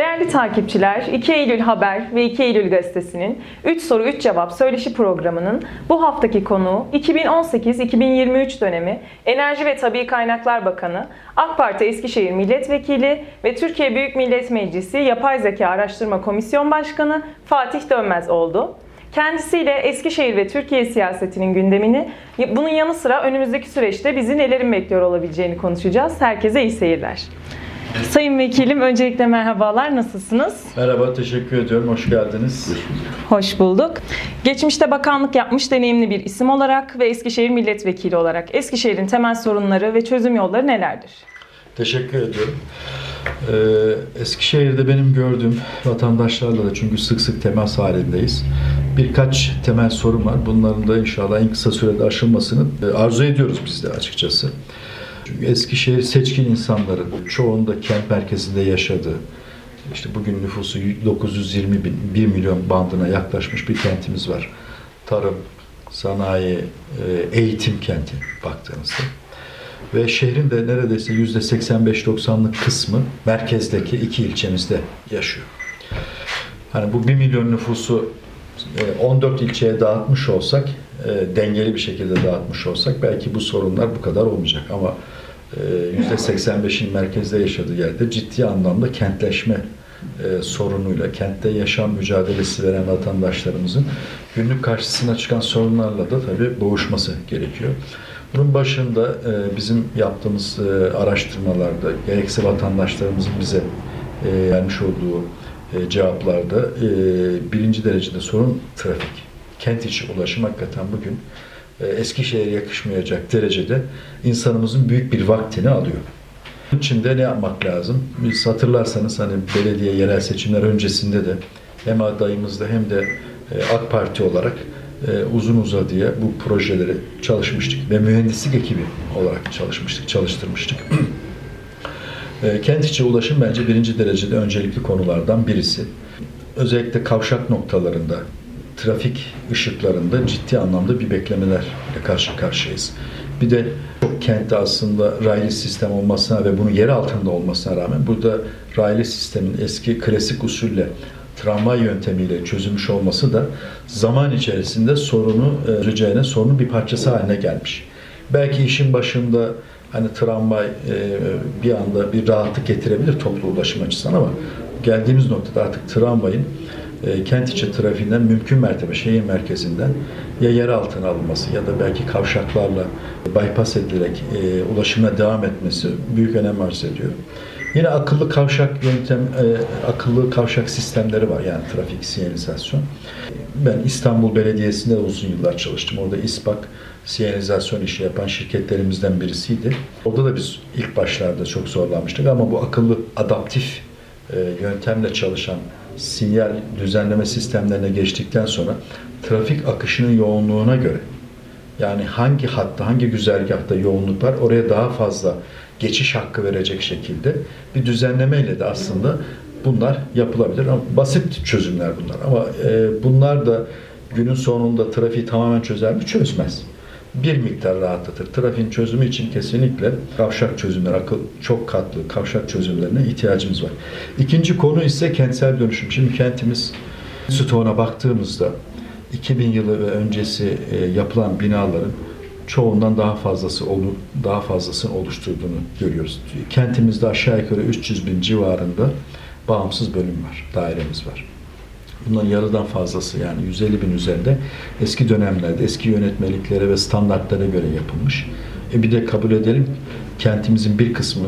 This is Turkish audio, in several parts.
Değerli takipçiler, 2 Eylül Haber ve 2 Eylül Gazetesi'nin 3 soru 3 cevap söyleşi programının bu haftaki konuğu 2018-2023 dönemi Enerji ve Tabi Kaynaklar Bakanı, AK Parti Eskişehir Milletvekili ve Türkiye Büyük Millet Meclisi Yapay Zeka Araştırma Komisyon Başkanı Fatih Dönmez oldu. Kendisiyle Eskişehir ve Türkiye siyasetinin gündemini, bunun yanı sıra önümüzdeki süreçte bizi nelerin bekliyor olabileceğini konuşacağız. Herkese iyi seyirler. Sayın Vekilim, öncelikle merhabalar, nasılsınız? Merhaba, teşekkür ediyorum. Hoş geldiniz. Hoş bulduk. Geçmişte bakanlık yapmış deneyimli bir isim olarak ve Eskişehir milletvekili olarak Eskişehir'in temel sorunları ve çözüm yolları nelerdir? Teşekkür ediyorum. Ee, Eskişehir'de benim gördüğüm vatandaşlarla da çünkü sık sık temas halindeyiz. Birkaç temel sorun var. Bunların da inşallah en kısa sürede aşılmasını e, arzu ediyoruz biz de açıkçası. Çünkü Eskişehir seçkin insanların çoğunda kent merkezinde yaşadığı, işte bugün nüfusu 920 bin, 1 milyon bandına yaklaşmış bir kentimiz var. Tarım, sanayi, e, eğitim kenti baktığınızda. Ve şehrin de neredeyse yüzde 85-90'lık kısmı merkezdeki iki ilçemizde yaşıyor. Hani bu 1 milyon nüfusu e, 14 ilçeye dağıtmış olsak, e, dengeli bir şekilde dağıtmış olsak belki bu sorunlar bu kadar olmayacak. Ama e, 85'in merkezde yaşadığı yerde ciddi anlamda kentleşme e, sorunuyla, kentte yaşam mücadelesi veren vatandaşlarımızın günlük karşısına çıkan sorunlarla da tabii boğuşması gerekiyor. Bunun başında e, bizim yaptığımız e, araştırmalarda, gerekse vatandaşlarımızın bize e, vermiş olduğu cevaplarda birinci derecede sorun trafik. Kent içi ulaşım hakikaten bugün Eskişehir'e yakışmayacak derecede insanımızın büyük bir vaktini alıyor. Bunun için de ne yapmak lazım? Biz hatırlarsanız hani belediye yerel seçimler öncesinde de hem adayımızda hem de e, AK Parti olarak e, uzun uzadıya bu projeleri çalışmıştık ve mühendislik ekibi olarak çalışmıştık, çalıştırmıştık. E, Kent içi ulaşım bence birinci derecede öncelikli konulardan birisi. Özellikle kavşak noktalarında, trafik ışıklarında ciddi anlamda bir beklemelerle karşı karşıyayız. Bir de çok kentte aslında raylı sistem olmasına ve bunun yer altında olmasına rağmen burada raylı sistemin eski klasik usulle tramvay yöntemiyle çözülmüş olması da zaman içerisinde sorunu, e, ricayene sorunun bir parçası haline gelmiş. Belki işin başında hani tramvay e, bir anda bir rahatlık getirebilir toplu ulaşım açısından ama geldiğimiz noktada artık tramvayın e, kent içi trafiğinden mümkün mertebe şehir merkezinden ya yer altına alınması ya da belki kavşaklarla bypass edilerek e, ulaşıma devam etmesi büyük önem arz ediyor. Yine akıllı kavşak yöntem, e, akıllı kavşak sistemleri var yani trafik sinyalizasyon. Ben İstanbul Belediyesi'nde uzun yıllar çalıştım. Orada İSPAK sinyalizasyon işi yapan şirketlerimizden birisiydi. Orada da biz ilk başlarda çok zorlanmıştık ama bu akıllı adaptif yöntemle çalışan sinyal düzenleme sistemlerine geçtikten sonra trafik akışının yoğunluğuna göre yani hangi hatta, hangi güzergahta yoğunluk var oraya daha fazla geçiş hakkı verecek şekilde bir düzenlemeyle de aslında bunlar yapılabilir. Ama basit çözümler bunlar. Ama e, bunlar da günün sonunda trafiği tamamen çözer mi? Çözmez. Bir miktar rahatlatır. Trafiğin çözümü için kesinlikle kavşak çözümleri, akıl çok katlı kavşak çözümlerine ihtiyacımız var. İkinci konu ise kentsel dönüşüm. Şimdi kentimiz stoğuna baktığımızda 2000 yılı ve öncesi e, yapılan binaların çoğundan daha fazlası olur, daha fazlasını oluşturduğunu görüyoruz. Kentimizde aşağı yukarı 300 bin civarında bağımsız bölüm var, dairemiz var. Bunların yarıdan fazlası yani 150 bin üzerinde eski dönemlerde eski yönetmeliklere ve standartlara göre yapılmış. E bir de kabul edelim kentimizin bir kısmı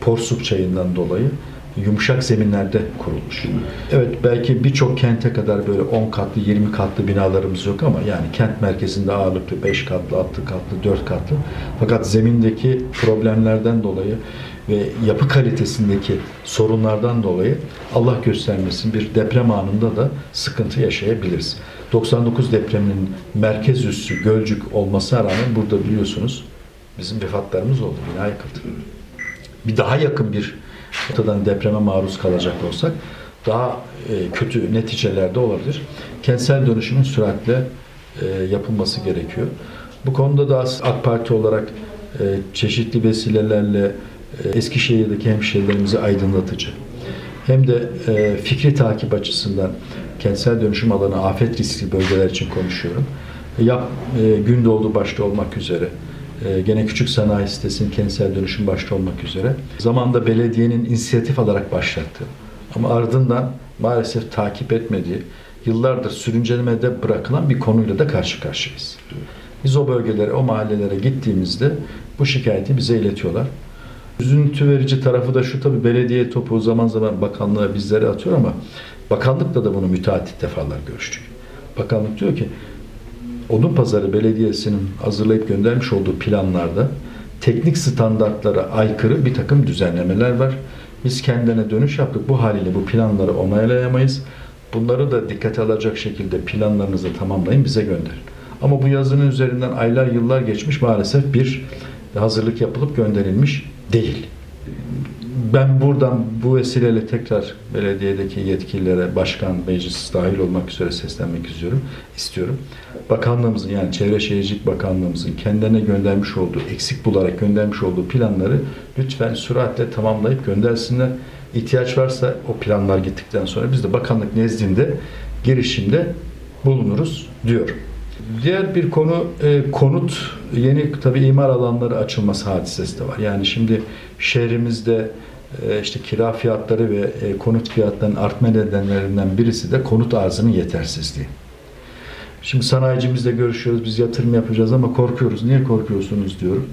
Porsuk çayından dolayı yumuşak zeminlerde kurulmuş. Evet belki birçok kente kadar böyle 10 katlı 20 katlı binalarımız yok ama yani kent merkezinde ağırlıklı 5 katlı, 6 katlı, 4 katlı. Fakat zemindeki problemlerden dolayı ve yapı kalitesindeki sorunlardan dolayı Allah göstermesin bir deprem anında da sıkıntı yaşayabiliriz. 99 depreminin merkez üssü Gölcük olmasına rağmen burada biliyorsunuz bizim vefatlarımız oldu. Bina yıkıldı. Bir daha yakın bir ortadan depreme maruz kalacak olsak daha e, kötü neticelerde olabilir. Kentsel dönüşümün süratle e, yapılması gerekiyor. Bu konuda da AK Parti olarak e, çeşitli vesilelerle Eskişehir'deki hemşehrilerimizi aydınlatıcı, hem de e, fikri takip açısından kentsel dönüşüm alanı afet riskli bölgeler için konuşuyorum. Yap, e, Gündoğdu başta olmak üzere, e, gene küçük sanayi sitesinin kentsel dönüşüm başta olmak üzere zamanda belediyenin inisiyatif alarak başlattığı ama ardından maalesef takip etmediği, yıllardır sürüncelemede bırakılan bir konuyla da karşı karşıyayız. Biz o bölgelere, o mahallelere gittiğimizde bu şikayeti bize iletiyorlar. Üzüntü verici tarafı da şu tabii belediye topu zaman zaman bakanlığa bizlere atıyor ama bakanlıkla da bunu müteahhit defalar görüştük. Bakanlık diyor ki Odunpazarı Belediyesi'nin hazırlayıp göndermiş olduğu planlarda teknik standartlara aykırı bir takım düzenlemeler var. Biz kendine dönüş yaptık. Bu haliyle bu planları onaylayamayız. Bunları da dikkate alacak şekilde planlarınızı tamamlayın bize gönderin. Ama bu yazının üzerinden aylar yıllar geçmiş maalesef bir hazırlık yapılıp gönderilmiş değil. Ben buradan bu vesileyle tekrar belediyedeki yetkililere, başkan, meclis dahil olmak üzere seslenmek istiyorum. istiyorum. Bakanlığımızın yani Çevre Şehircilik Bakanlığımızın kendilerine göndermiş olduğu, eksik bularak göndermiş olduğu planları lütfen süratle tamamlayıp göndersinler. İhtiyaç varsa o planlar gittikten sonra biz de bakanlık nezdinde girişimde bulunuruz diyorum. Diğer bir konu e, konut yeni tabi imar alanları açılması hadisesi de var. Yani şimdi şehrimizde e, işte kira fiyatları ve e, konut fiyatlarının artma nedenlerinden birisi de konut arzının yetersizliği. Şimdi sanayicimizle görüşüyoruz, biz yatırım yapacağız ama korkuyoruz. Niye korkuyorsunuz diyorum.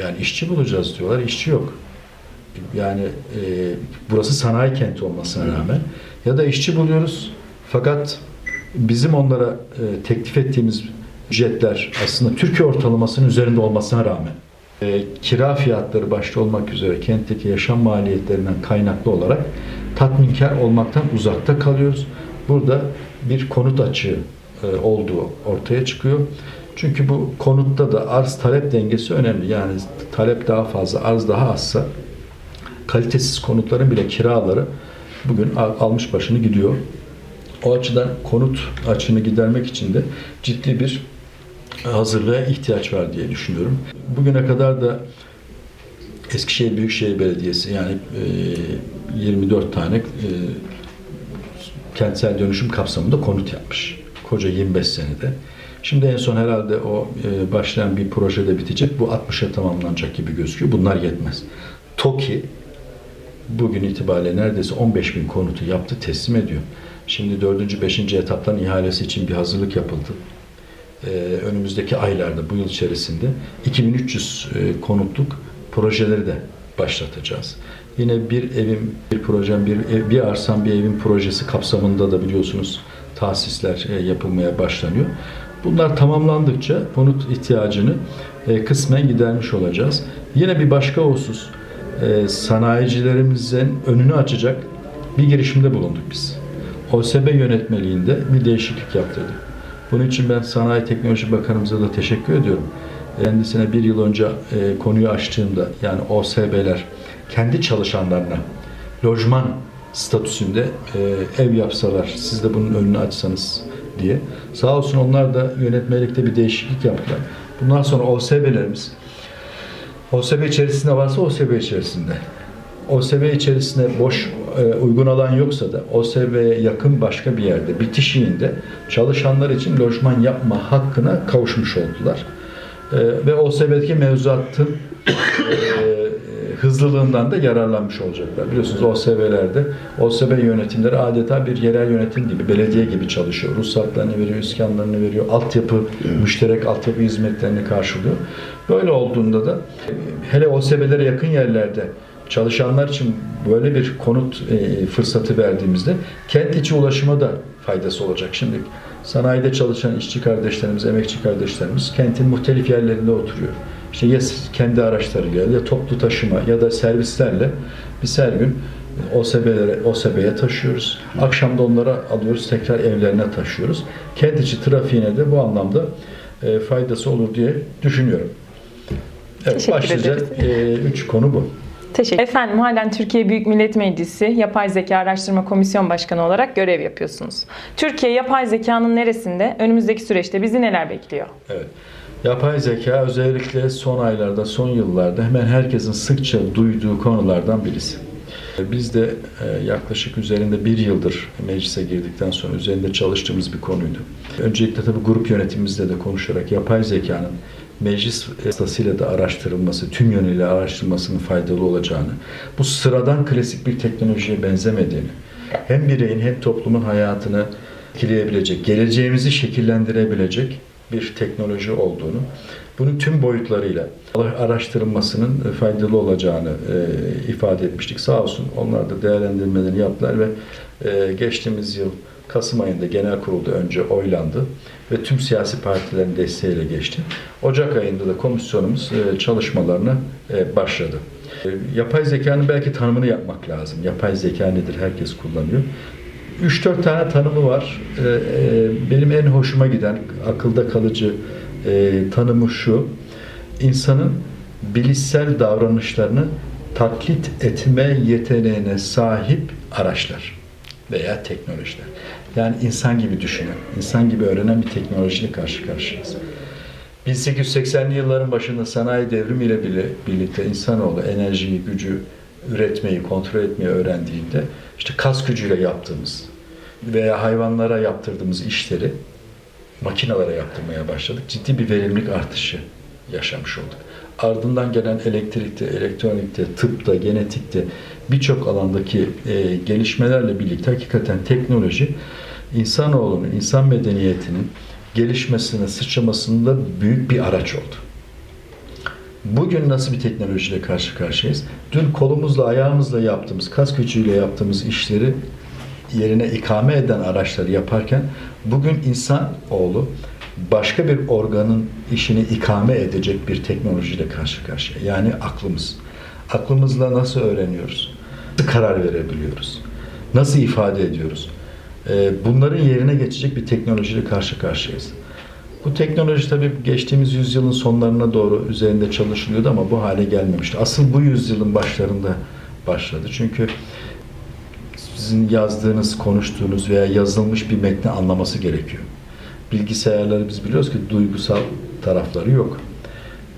Yani işçi bulacağız diyorlar, işçi yok. Yani e, burası sanayi kenti olmasına rağmen ya da işçi buluyoruz fakat bizim onlara e, teklif ettiğimiz ücretler aslında Türkiye ortalamasının üzerinde olmasına rağmen e, kira fiyatları başta olmak üzere kentteki yaşam maliyetlerinden kaynaklı olarak tatminkar olmaktan uzakta kalıyoruz. Burada bir konut açığı e, olduğu ortaya çıkıyor. Çünkü bu konutta da arz talep dengesi önemli. Yani talep daha fazla, arz daha azsa kalitesiz konutların bile kiraları bugün al- almış başını gidiyor. O açıdan konut açığını gidermek için de ciddi bir hazırlığa ihtiyaç var diye düşünüyorum. Bugüne kadar da Eskişehir Büyükşehir Belediyesi yani e, 24 tane e, kentsel dönüşüm kapsamında konut yapmış. Koca 25 senede. Şimdi en son herhalde o e, başlayan bir projede bitecek. Bu 60'a tamamlanacak gibi gözüküyor. Bunlar yetmez. TOKİ bugün itibariyle neredeyse 15 bin konutu yaptı, teslim ediyor. Şimdi 4. 5. etaptan ihalesi için bir hazırlık yapıldı. Ee, önümüzdeki aylarda, bu yıl içerisinde 2300 e, konutluk projeleri de başlatacağız. Yine bir evim, bir projem, bir, ev, bir arsam, bir evin projesi kapsamında da biliyorsunuz tahsisler e, yapılmaya başlanıyor. Bunlar tamamlandıkça konut ihtiyacını e, kısmen gidermiş olacağız. Yine bir başka husus, e, sanayicilerimizin önünü açacak bir girişimde bulunduk biz. OSB yönetmeliğinde bir değişiklik yaptırdık. Bunun için ben Sanayi Teknoloji Bakanımıza da teşekkür ediyorum. Kendisine bir yıl önce e, konuyu açtığımda yani OSB'ler kendi çalışanlarına lojman statüsünde e, ev yapsalar, siz de bunun önünü açsanız diye. Sağ olsun onlar da yönetmelikte bir değişiklik yaptılar. Bundan sonra OSB'lerimiz OSB içerisinde varsa OSB içerisinde. OSB içerisinde boş e, uygun alan yoksa da OSB'ye yakın başka bir yerde bitişiğinde çalışanlar için lojman yapma hakkına kavuşmuş oldular. E, ve OSB'deki mevzuatın e, hızlılığından da yararlanmış olacaklar. Biliyorsunuz OSB'lerde OSB yönetimleri adeta bir yerel yönetim gibi, belediye gibi çalışıyor. Ruhsatlarını veriyor, iskanlarını veriyor, altyapı, müşterek altyapı hizmetlerini karşılıyor. Böyle olduğunda da e, hele OSB'lere yakın yerlerde çalışanlar için böyle bir konut e, fırsatı verdiğimizde kent içi ulaşıma da faydası olacak. Şimdi sanayide çalışan işçi kardeşlerimiz, emekçi kardeşlerimiz kentin muhtelif yerlerinde oturuyor. İşte ya kendi araçlarıyla ya toplu taşıma ya da servislerle biz her gün OSB'lere, OSB'ye taşıyoruz. Akşam da onları alıyoruz, tekrar evlerine taşıyoruz. Kent içi trafiğine de bu anlamda e, faydası olur diye düşünüyorum. Evet, Teşekkür başlıca ederiz. e, üç konu bu. Teşekkür Efendim halen Türkiye Büyük Millet Meclisi Yapay Zeka Araştırma Komisyon Başkanı olarak görev yapıyorsunuz. Türkiye yapay zekanın neresinde? Önümüzdeki süreçte bizi neler bekliyor? Evet. Yapay zeka özellikle son aylarda, son yıllarda hemen herkesin sıkça duyduğu konulardan birisi. Biz de e, yaklaşık üzerinde bir yıldır meclise girdikten sonra üzerinde çalıştığımız bir konuydu. Öncelikle tabii grup yönetimimizle de konuşarak yapay zekanın meclis vasıtasıyla da araştırılması, tüm yönüyle araştırılmasının faydalı olacağını, bu sıradan klasik bir teknolojiye benzemediğini, hem bireyin hem toplumun hayatını etkileyebilecek, geleceğimizi şekillendirebilecek bir teknoloji olduğunu, bunun tüm boyutlarıyla araştırılmasının faydalı olacağını e, ifade etmiştik. Sağ olsun onlar da değerlendirmelerini yaptılar ve e, geçtiğimiz yıl Kasım ayında genel kurulda önce oylandı ve tüm siyasi partilerin desteğiyle geçti. Ocak ayında da komisyonumuz e, çalışmalarına e, başladı. E, Yapay zekanın belki tanımını yapmak lazım. Yapay zeka nedir? Herkes kullanıyor. 3-4 tane tanımı var. Benim en hoşuma giden, akılda kalıcı tanımı şu. İnsanın bilişsel davranışlarını taklit etme yeteneğine sahip araçlar veya teknolojiler. Yani insan gibi düşünen, insan gibi öğrenen bir teknolojiyle karşı karşıyayız. 1880'li yılların başında sanayi devrimiyle bile birlikte insanoğlu enerjiyi, gücü üretmeyi, kontrol etmeyi öğrendiğinde işte kas gücüyle yaptığımız veya hayvanlara yaptırdığımız işleri makinalara yaptırmaya başladık. Ciddi bir verimlilik artışı yaşamış olduk. Ardından gelen elektrikte, elektronikte, tıpta, genetikte birçok alandaki e, gelişmelerle birlikte hakikaten teknoloji insanoğlunun, insan medeniyetinin gelişmesine, sıçramasında büyük bir araç oldu. Bugün nasıl bir teknolojiyle karşı karşıyayız? Dün kolumuzla, ayağımızla yaptığımız, kas gücüyle yaptığımız işleri yerine ikame eden araçları yaparken bugün insan oğlu başka bir organın işini ikame edecek bir teknolojiyle karşı karşıya. Yani aklımız. Aklımızla nasıl öğreniyoruz? Nasıl karar verebiliyoruz? Nasıl ifade ediyoruz? Ee, Bunların yerine geçecek bir teknolojiyle karşı karşıyayız. Bu teknoloji tabii geçtiğimiz yüzyılın sonlarına doğru üzerinde çalışılıyordu ama bu hale gelmemişti. Asıl bu yüzyılın başlarında başladı. Çünkü sizin yazdığınız, konuştuğunuz veya yazılmış bir metni anlaması gerekiyor. Bilgisayarları biz biliyoruz ki duygusal tarafları yok.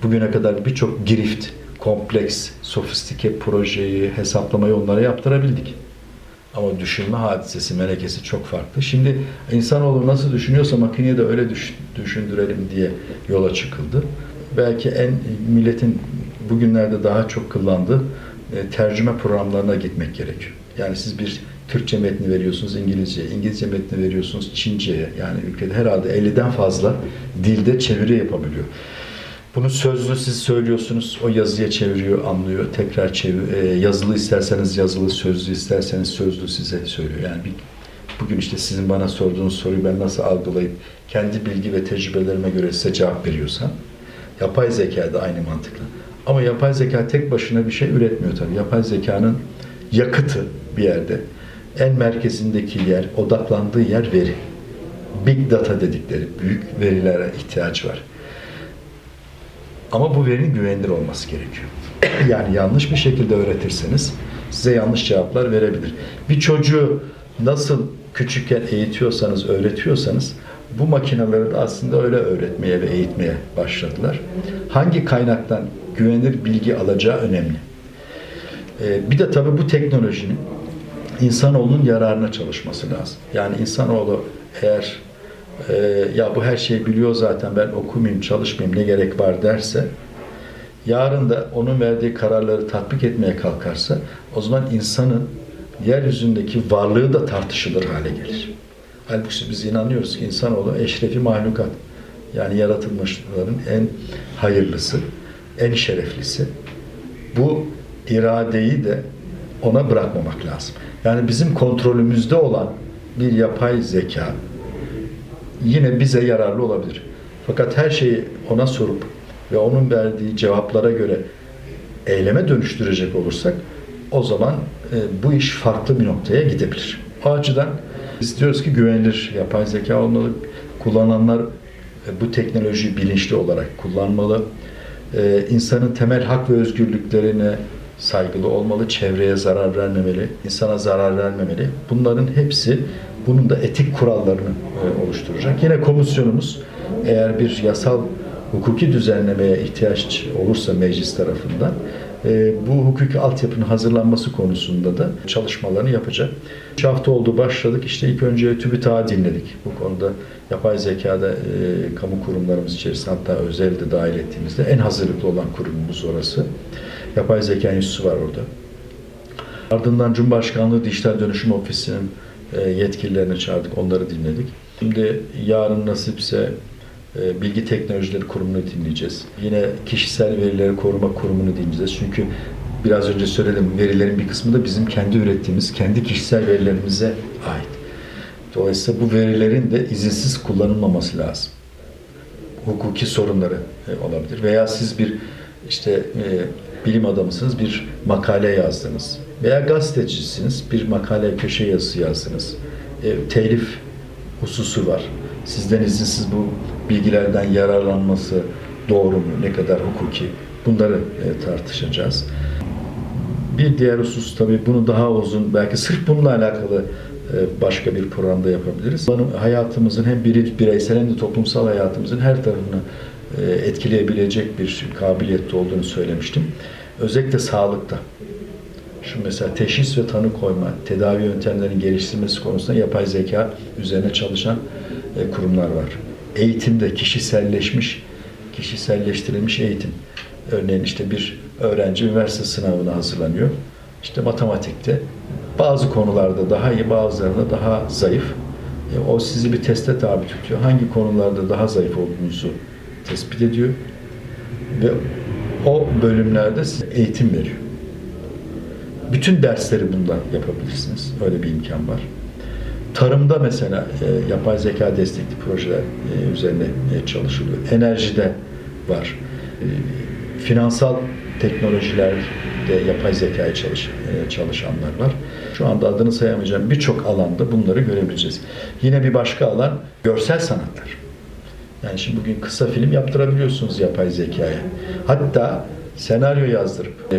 Bugüne kadar birçok girift, kompleks, sofistike projeyi, hesaplamayı onlara yaptırabildik. Ama düşünme hadisesi, melekesi çok farklı. Şimdi insanoğlu nasıl düşünüyorsa makineye de öyle düş- düşündürelim diye yola çıkıldı. Belki en milletin bugünlerde daha çok kullandığı e, tercüme programlarına gitmek gerekiyor. Yani siz bir Türkçe metni veriyorsunuz İngilizce, İngilizce metni veriyorsunuz Çince'ye. Yani ülkede herhalde 50'den fazla dilde çeviri yapabiliyor. Bunu sözlü siz söylüyorsunuz, o yazıya çeviriyor, anlıyor, tekrar çevir, e, yazılı isterseniz yazılı, sözlü isterseniz sözlü size söylüyor. Yani bir, bugün işte sizin bana sorduğunuz soruyu ben nasıl algılayıp kendi bilgi ve tecrübelerime göre size cevap veriyorsam, yapay zeka da aynı mantıkla. Ama yapay zeka tek başına bir şey üretmiyor tabii. Yapay zekanın yakıtı bir yerde, en merkezindeki yer, odaklandığı yer veri. Big data dedikleri büyük verilere ihtiyaç var. Ama bu verinin güvenilir olması gerekiyor. Yani yanlış bir şekilde öğretirseniz size yanlış cevaplar verebilir. Bir çocuğu nasıl küçükken eğitiyorsanız, öğretiyorsanız bu makineleri de aslında öyle öğretmeye ve eğitmeye başladılar. Hangi kaynaktan güvenilir bilgi alacağı önemli. Ee, bir de tabii bu teknolojinin insanoğlunun yararına çalışması lazım. Yani insanoğlu eğer e, ya bu her şeyi biliyor zaten ben okumayayım, çalışmayayım ne gerek var derse yarın da onun verdiği kararları tatbik etmeye kalkarsa o zaman insanın yeryüzündeki varlığı da tartışılır hale gelir. Halbuki biz inanıyoruz ki insanoğlu eşrefi mahlukat. Yani yaratılmışların en hayırlısı, en şereflisi. Bu iradeyi de ona bırakmamak lazım. Yani bizim kontrolümüzde olan bir yapay zeka yine bize yararlı olabilir. Fakat her şeyi ona sorup ve onun verdiği cevaplara göre eyleme dönüştürecek olursak o zaman e, bu iş farklı bir noktaya gidebilir. O açıdan biz diyoruz ki güvenilir yapay zeka olmalı. Kullananlar e, bu teknolojiyi bilinçli olarak kullanmalı. E, insanın temel hak ve özgürlüklerine saygılı olmalı, çevreye zarar vermemeli, insana zarar vermemeli. Bunların hepsi bunun da etik kurallarını e, oluşturacak. Yine komisyonumuz eğer bir yasal hukuki düzenlemeye ihtiyaç olursa meclis tarafından e, bu hukuki altyapının hazırlanması konusunda da çalışmalarını yapacak. 3 hafta oldu başladık. İşte ilk önce TÜBİTAK'ı dinledik. Bu konuda yapay zekada e, kamu kurumlarımız içerisinde hatta özel de dahil ettiğimizde en hazırlıklı olan kurumumuz orası. Yapay Zeka Enstitüsü var orada. Ardından Cumhurbaşkanlığı Dijital Dönüşüm Ofisi'nin yetkililerini çağırdık, onları dinledik. Şimdi yarın nasipse e, Bilgi Teknolojileri Kurumu'nu dinleyeceğiz. Yine Kişisel Verileri Koruma Kurumu'nu dinleyeceğiz. Çünkü biraz önce söyledim, verilerin bir kısmı da bizim kendi ürettiğimiz, kendi kişisel verilerimize ait. Dolayısıyla bu verilerin de izinsiz kullanılmaması lazım. Hukuki sorunları e, olabilir. Veya siz bir işte e, bilim adamısınız, bir makale yazdınız. Veya gazetecisiniz, bir makale, köşe yazısı yazdınız. E, telif hususu var. Sizden izinsiz bu bilgilerden yararlanması doğru mu, ne kadar hukuki? Bunları e, tartışacağız. Bir diğer husus tabii bunu daha uzun, belki sırf bununla alakalı e, başka bir programda yapabiliriz. Benim Hayatımızın hem bireysel hem de toplumsal hayatımızın her tarafını e, etkileyebilecek bir kabiliyette olduğunu söylemiştim. Özellikle sağlıkta. Şu mesela teşhis ve tanı koyma, tedavi yöntemlerinin geliştirilmesi konusunda yapay zeka üzerine çalışan e, kurumlar var. Eğitimde kişiselleşmiş, kişiselleştirilmiş eğitim. Örneğin işte bir öğrenci üniversite sınavına hazırlanıyor. İşte matematikte bazı konularda daha iyi, bazılarında daha zayıf. E, o sizi bir teste tabi tutuyor. Hangi konularda daha zayıf olduğunuzu tespit ediyor. Ve o bölümlerde size eğitim veriyor. Bütün dersleri bundan yapabilirsiniz. Öyle bir imkan var. Tarımda mesela e, yapay zeka destekli projeler e, üzerine e, çalışılıyor. Enerjide var. E, finansal teknolojilerde yapay zekaya çalış, e, çalışanlar var. Şu anda adını sayamayacağım birçok alanda bunları görebileceğiz. Yine bir başka alan görsel sanatlar. Yani şimdi bugün kısa film yaptırabiliyorsunuz yapay zekaya. Hatta senaryo yazdırıp e,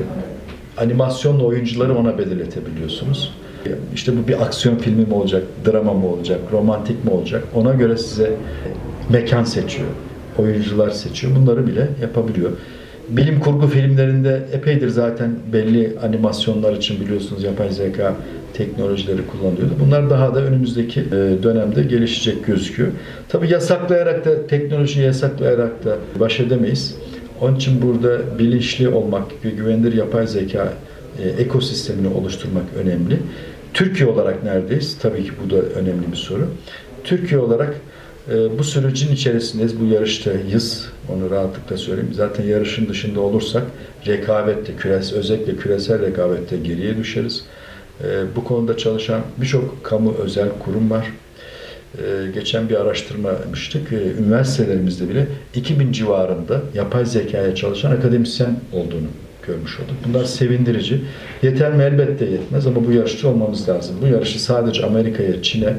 animasyonla oyuncuları ona belirletebiliyorsunuz. İşte bu bir aksiyon filmi mi olacak, drama mı olacak, romantik mi olacak? Ona göre size mekan seçiyor, oyuncular seçiyor. Bunları bile yapabiliyor. Bilim kurgu filmlerinde epeydir zaten belli animasyonlar için biliyorsunuz yapay zeka teknolojileri kullanılıyordu. Bunlar daha da önümüzdeki e, dönemde gelişecek gözüküyor. Tabi yasaklayarak da, teknolojiyi yasaklayarak da baş edemeyiz. Onun için burada bilinçli olmak, güvenilir yapay zeka e, ekosistemini oluşturmak önemli. Türkiye olarak neredeyiz? Tabii ki bu da önemli bir soru. Türkiye olarak e, bu sürecin içerisindeyiz. Bu yarıştayız. Onu rahatlıkla söyleyeyim. Zaten yarışın dışında olursak rekabette, küres, özellikle küresel rekabette geriye düşeriz. E, bu konuda çalışan birçok kamu özel kurum var. E, geçen bir araştırma yapmıştık. E, üniversitelerimizde bile 2000 civarında yapay zekaya çalışan akademisyen olduğunu görmüş olduk. Bunlar sevindirici. Yeter mi? Elbette yetmez ama bu yarışçı olmamız lazım. Bu yarışı sadece Amerika'ya, Çin'e,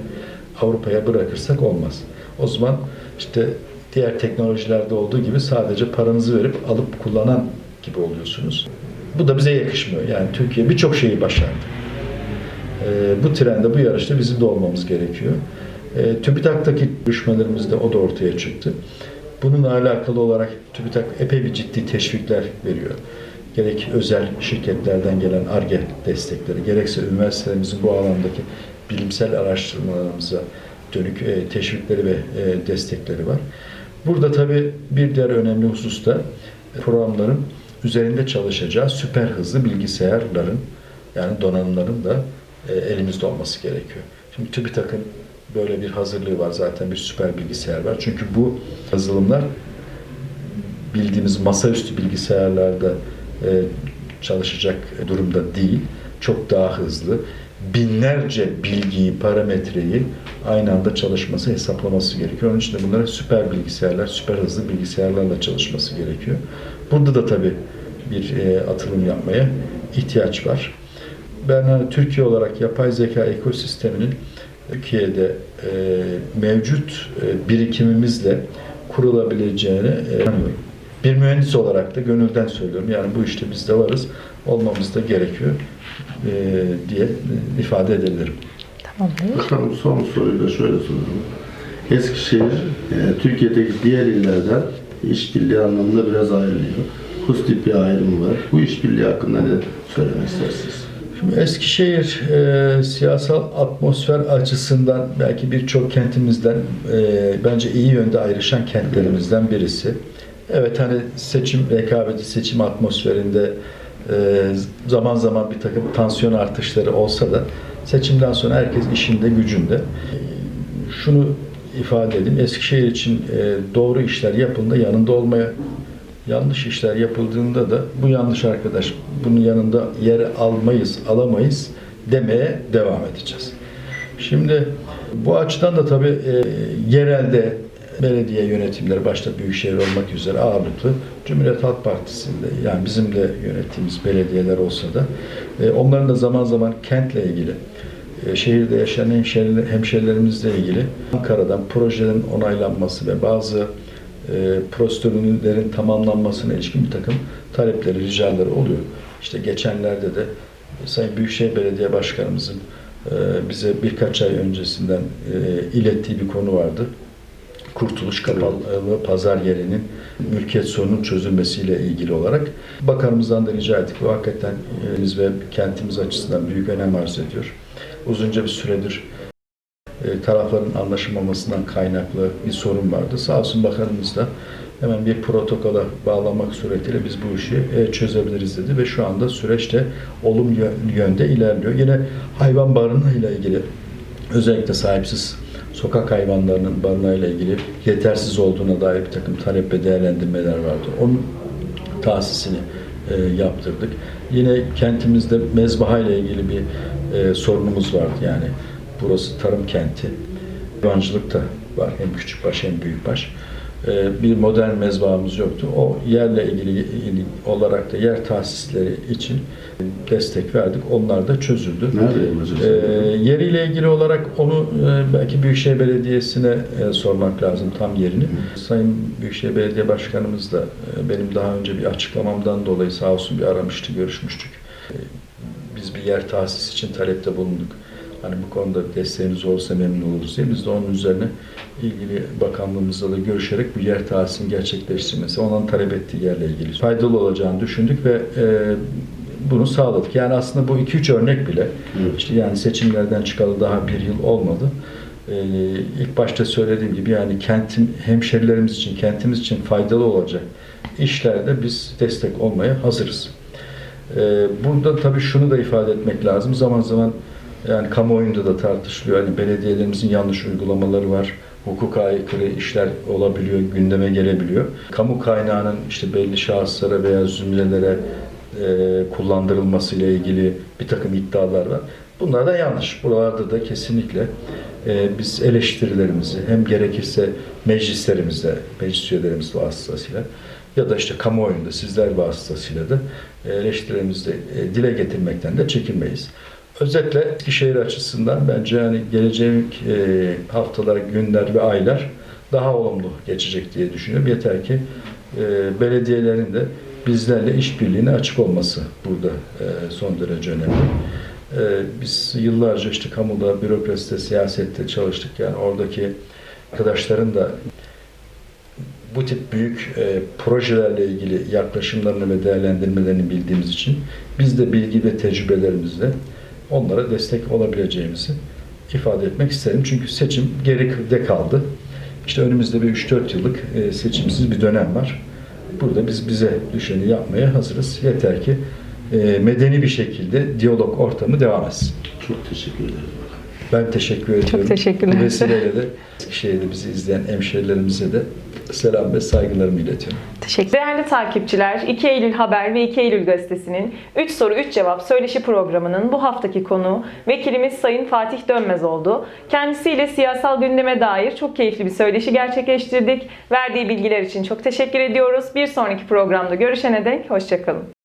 Avrupa'ya bırakırsak olmaz. O zaman işte diğer teknolojilerde olduğu gibi sadece paranızı verip alıp kullanan gibi oluyorsunuz. Bu da bize yakışmıyor. Yani Türkiye birçok şeyi başardı. Ee, bu trende, bu yarışta bizim de olmamız gerekiyor. E, TÜBİTAK'taki görüşmelerimizde o da ortaya çıktı. Bununla alakalı olarak TÜBİTAK epey bir ciddi teşvikler veriyor. Gerek özel şirketlerden gelen ARGE destekleri, gerekse üniversitelerimizin bu alandaki bilimsel araştırmalarımıza dönük e, teşvikleri ve e, destekleri var. Burada tabii bir diğer önemli husus da programların üzerinde çalışacağı süper hızlı bilgisayarların yani donanımların da e, elimizde olması gerekiyor. Şimdi TÜBİTAK'ın böyle bir hazırlığı var zaten bir süper bilgisayar var. Çünkü bu yazılımlar bildiğimiz masaüstü bilgisayarlarda e, çalışacak durumda değil. Çok daha hızlı. Binlerce bilgiyi, parametreyi aynı anda çalışması, hesaplaması gerekiyor. Onun için de bunlara süper bilgisayarlar, süper hızlı bilgisayarlarla çalışması gerekiyor. Burada da tabii bir e, atılım yapmaya ihtiyaç var. Ben hani Türkiye olarak yapay zeka ekosisteminin Türkiye'de e, mevcut e, birikimimizle kurulabileceğine e, inanıyorum. Bir mühendis olarak da gönülden söylüyorum. Yani bu işte biz de varız, olmamız da gerekiyor e, diye e, ifade edebilirim. Tamamdır. Bakalım son soruyu da şöyle soralım. Eskişehir, e, Türkiye'deki diğer illerden işbirliği anlamında biraz ayrılıyor. pozitif bir ayrım var. Bu işbirliği hakkında ne söylemek istersiniz? Şimdi Eskişehir e, siyasal atmosfer açısından belki birçok kentimizden e, bence iyi yönde ayrışan kentlerimizden birisi. Evet hani seçim rekabeti, seçim atmosferinde e, zaman zaman bir takım tansiyon artışları olsa da seçimden sonra herkes işinde gücünde. Şunu ifade edeyim, Eskişehir için e, doğru işler yapıldığında yanında olmaya Yanlış işler yapıldığında da bu yanlış arkadaş bunun yanında yer almayız, alamayız demeye devam edeceğiz. Şimdi bu açıdan da tabii e, yerelde belediye yönetimleri başta büyükşehir olmak üzere ağırlıklı Cumhuriyet Halk Partisi'nde yani bizim de yönettiğimiz belediyeler olsa da e, onların da zaman zaman kentle ilgili e, şehirde yaşayan hemşehriler, hemşehrilerimizle ilgili Ankara'dan projelerin onaylanması ve bazı e, prosedürlerin tamamlanmasına ilişkin bir takım talepleri, ricaları oluyor. İşte geçenlerde de Sayın Büyükşehir Belediye Başkanımızın e, bize birkaç ay öncesinden e, ilettiği bir konu vardı. Kurtuluş Kapalı Pazar yerinin mülkiyet sorunun çözülmesiyle ilgili olarak bakanımızdan da rica ettik. Bu hakikaten e, biz ve kentimiz açısından büyük önem arz ediyor. Uzunca bir süredir tarafların anlaşamamasından kaynaklı bir sorun vardı. Sağ olsun bakanımız da hemen bir protokola bağlamak suretiyle biz bu işi e, çözebiliriz dedi ve şu anda süreçte olum yö- yönde ilerliyor. Yine hayvan barınağıyla ilgili özellikle sahipsiz sokak hayvanlarının barınağıyla ilgili yetersiz olduğuna dair bir takım talep ve değerlendirmeler vardı. Onun tahsisini e, yaptırdık. Yine kentimizde mezbaha ile ilgili bir e, sorunumuz vardı yani. Burası tarım kenti. Hayvancılık da var. Hem küçükbaş hem büyükbaş. E, bir modern mezbahamız yoktu. O yerle ilgili, olarak da yer tahsisleri için destek verdik. Onlar da çözüldü. Nerede? E, yeriyle ilgili olarak onu e, belki Büyükşehir Belediyesi'ne e, sormak lazım tam yerini. Sayın Büyükşehir Belediye Başkanımız da e, benim daha önce bir açıklamamdan dolayı sağ olsun bir aramıştı, görüşmüştük. E, biz bir yer tahsis için talepte bulunduk. Hani bu konuda desteğiniz olursa memnun oluruz diye. Biz de onun üzerine ilgili bakanlığımızla da görüşerek bu yer tahsisini gerçekleştirmesi, onun talep ettiği yerle ilgili faydalı olacağını düşündük ve e, bunu sağladık. Yani aslında bu 2-3 örnek bile Evet. işte yani seçimlerden çıkalı daha bir yıl olmadı. Ee, ilk başta söylediğim gibi yani kentin hemşerilerimiz için, kentimiz için faydalı olacak işlerde biz destek olmaya hazırız. Ee, burada tabii şunu da ifade etmek lazım. Zaman zaman yani kamuoyunda da tartışılıyor. Hani belediyelerimizin yanlış uygulamaları var. Hukuka aykırı işler olabiliyor, gündeme gelebiliyor. Kamu kaynağının işte belli şahıslara veya zümrelere e, kullandırılması ile ilgili bir takım iddialar var. Bunlar da yanlış. Buralarda da kesinlikle e, biz eleştirilerimizi hem gerekirse meclislerimizde, meclis üyelerimiz vasıtasıyla ya da işte kamuoyunda sizler vasıtasıyla da e, eleştirilerimizi e, dile getirmekten de çekinmeyiz. Özetle Eskişehir açısından bence yani geleceğin e, haftalar, günler ve aylar daha olumlu geçecek diye düşünüyorum. Yeter ki e, belediyelerin de bizlerle işbirliğine açık olması burada e, son derece önemli. Biz yıllarca işte kamuda, bürokraside, siyasette çalıştık. Yani oradaki arkadaşların da bu tip büyük e, projelerle ilgili yaklaşımlarını ve değerlendirmelerini bildiğimiz için biz de bilgi ve tecrübelerimizle onlara destek olabileceğimizi ifade etmek isterim. Çünkü seçim geride kaldı. İşte önümüzde bir 3-4 yıllık e, seçimsiz bir dönem var. Burada biz bize düşeni yapmaya hazırız. Yeter ki e, medeni bir şekilde diyalog ortamı devam etsin. Çok teşekkür ederim. Ben teşekkür ediyorum. teşekkürler. Bu vesileyle de Eskişehir'de bizi izleyen hemşehrilerimize de selam ve saygılarımı iletiyorum. Teşekkür Değerli takipçiler, 2 Eylül Haber ve 2 Eylül Gazetesi'nin 3 soru 3 cevap söyleşi programının bu haftaki konuğu vekilimiz Sayın Fatih Dönmez oldu. Kendisiyle siyasal gündeme dair çok keyifli bir söyleşi gerçekleştirdik. Verdiği bilgiler için çok teşekkür ediyoruz. Bir sonraki programda görüşene dek hoşçakalın.